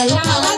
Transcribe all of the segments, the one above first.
Hello.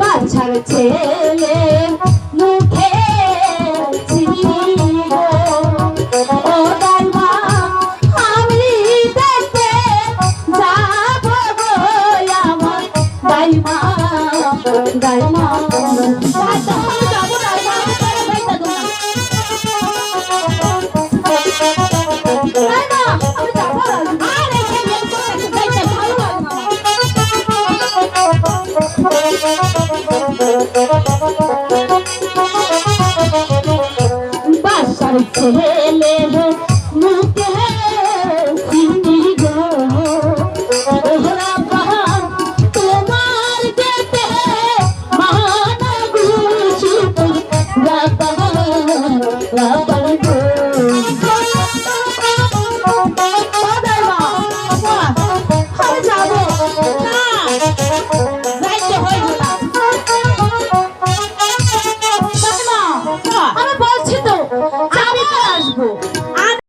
বাছার ছেলে মুখে Diamond, diamond, diamond. বাসার ছেলে।